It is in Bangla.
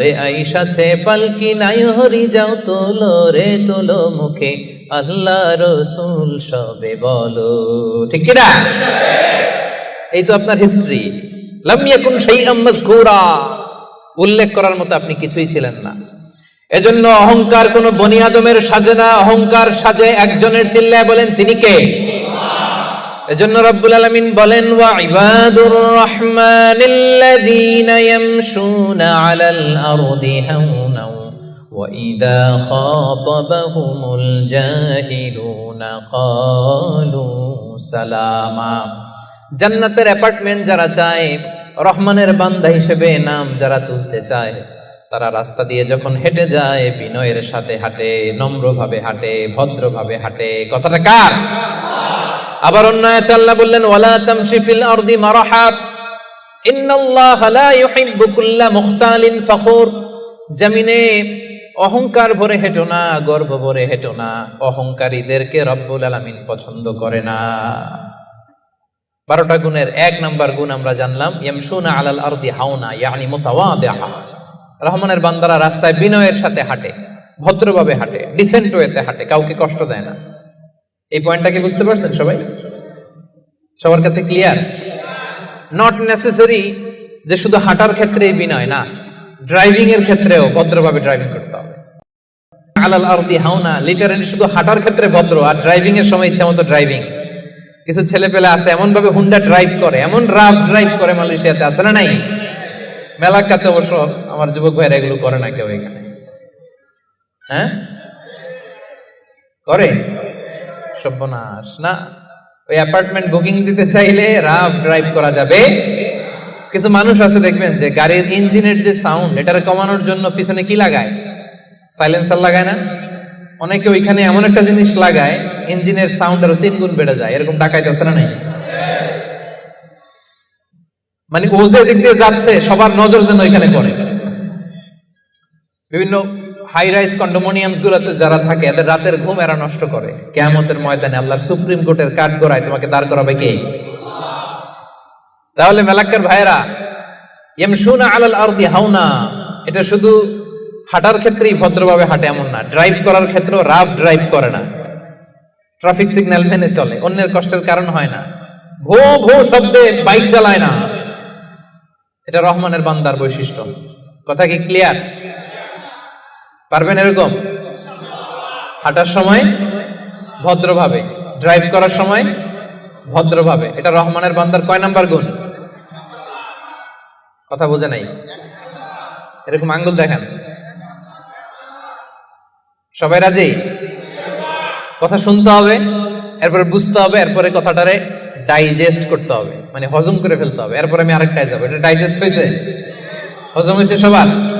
রে আইসাছে পালকি নাই? হরি যাও তোলো রে তোলো মুখে। আল্লাহ রসুল সবে বলো। ঠিক কিনা? এই তো আপনার হিস্ট্রি লাম ইয়াকুন শাইআম মাযকুরা। উল্লেখ করার মতো আপনি কিছুই ছিলেন না। এজন্য অহংকার কোন বনিয়াদমের সাজে না। অহংকার সাজে একজনের চিল্লায় বলেন, তিনি কে? এজন্য রব্বুল আলামিন বলেন, ওয়া ইবাদুর রহমানিল্লাযীনা ইয়ামশুনা আলাল আরদি হাওনা ওয়া ইযা খাতাবাহুমুল জাহিলুনা ক্বালু সালামা। জান্নাতের অ্যাপার্টমেন্ট যারা চায়, রহমানের বান্দা হিসেবে নাম যারা তুলতে চায়, তারা রাস্তা দিয়ে যখন হেঁটে যায়, বিনয়ের সাথে হাঁটে, নম্রভাবে হাঁটে, ভদ্রভাবে হাঁটে। কথাটা কার? আবার অন্য আয়াতে আল্লাহ বললেন, ওয়ালা তামশি ফিল আরদি ইন্নাল্লাহা লা ইউহিব্বু কুল্লা মুখতালিন ফখুর। জমিনে অহংকার ভরে হেঁটো না, গর্ব ভরে হেঁটো না। অহংকারীদেরকে রব্বুল আলামিন পছন্দ করে না। বারোটা গুণের এক নাম্বার গুণ আমরা জানলাম, ইয়ামশুনা আলাল আরদি হাওনা, ইয়ানি মুতাওয়াদিহা। রহমানের বান্দারা রাস্তায় বিনয়ের সাথে হাঁটে, ভদ্রভাবে হাঁটে ডিসেন্ট ওয়েতে হাঁটে, কাউকে কষ্ট দেয় না। এই পয়েন্টটাকে বুঝতে পারছেন সবাই? সবার কাছে ক্লিয়ার নট নেসেসারি যে শুধু হাঁটার ক্ষেত্রেই বিনয়, না। ড্রাইভিং এর ক্ষেত্রেও ভদ্রভাবে ড্রাইভিং করতে হবে। আলাল আরদি হাওনা লিটারালি শুধু হাঁটার ক্ষেত্রে ভদ্র আর ড্রাইভিং এর সময় ইচ্ছা মতো ড্রাইভিং কিছু ছেলে পেলে আছে এমন ভাবে হুন্ডা ড্রাইভ করে, এমন রাফ ড্রাইভ করে মালয়েশিয়াতে আছে না নাই? মেলা মেলাকাতে অবশ্য আমার যুবক ভাইরা এগুলো করে না কেউ এখানে। হ্যাঁ? করে? সর্বনাশ না? ওই অ্যাপার্টমেন্ট বুকিং দিতে চাইলে রাফ ড্রাইভ করা যাবে। কিছু মানুষ আছে দেখবেন যে গাড়ির ইঞ্জিনের যে সাউন্ড এটারে কমানোর জন্য পিছনে কি লাগায়? সাইলেন্সার লাগায় না? অনেকে ওইখানে এমন একটা জিনিস লাগায়, ইঞ্জিনের সাউন্ড আরও তিন গুণ বেড়ে যায়। এরকম ডাকাইতে আছে না নাই? মানে ও যে দিক দিয়ে যাচ্ছে, সবার নজর যেন ওইখানে পড়ে। বিভিন্ন হাই রাইজ কন্ডোমোনিয়ামস গুলোতে যারা থাকে, এদের রাতের ঘুম এরা নষ্ট করে। কেয়ামতের ময়দানে আল্লাহর সুপ্রিম কোর্টের কাঠ গড়ায় তোমাকে দাঁড় করাবে কে? তাহলে মেলাক্কার ভাইরা ইয়ামশুনা আলাল আরদি হাওনা। এটা শুধু হাঁটার ক্ষেত্রেই ভদ্রভাবে হাঁটে এমন না ড্রাইভ করার ক্ষেত্রেও রাফ ড্রাইভ করে না। ট্রাফিক সিগন্যাল মেনে চলে, অন্যের কষ্টের কারণ হয় না। ভো ভো শব্দে বাইক চালায় না। এটা রহমানের বান্দার বৈশিষ্ট্য। কথা কি ক্লিয়ার পারবেন এরকম? হাঁটার সময় ভদ্রভাবে ড্রাইভ করার সময় ভদ্রভাবে। এটা রহমানের বান্দার কয় নাম্বার গুণ? কথা বোঝে নাই? এরকম আঙ্গুল দেখান। সবাই রাজি? কথা শুনতে হবে, এরপরে বুঝতে হবে, এরপরে কথাটারে ডাইজেস্ট করতে হবে। মানে হজম করে ফেলতে হবে। এরপরে আমি আরেকটায় যাব। এটা ডাইজেস্ট হয়েছে? হজম হয়েছে সবার?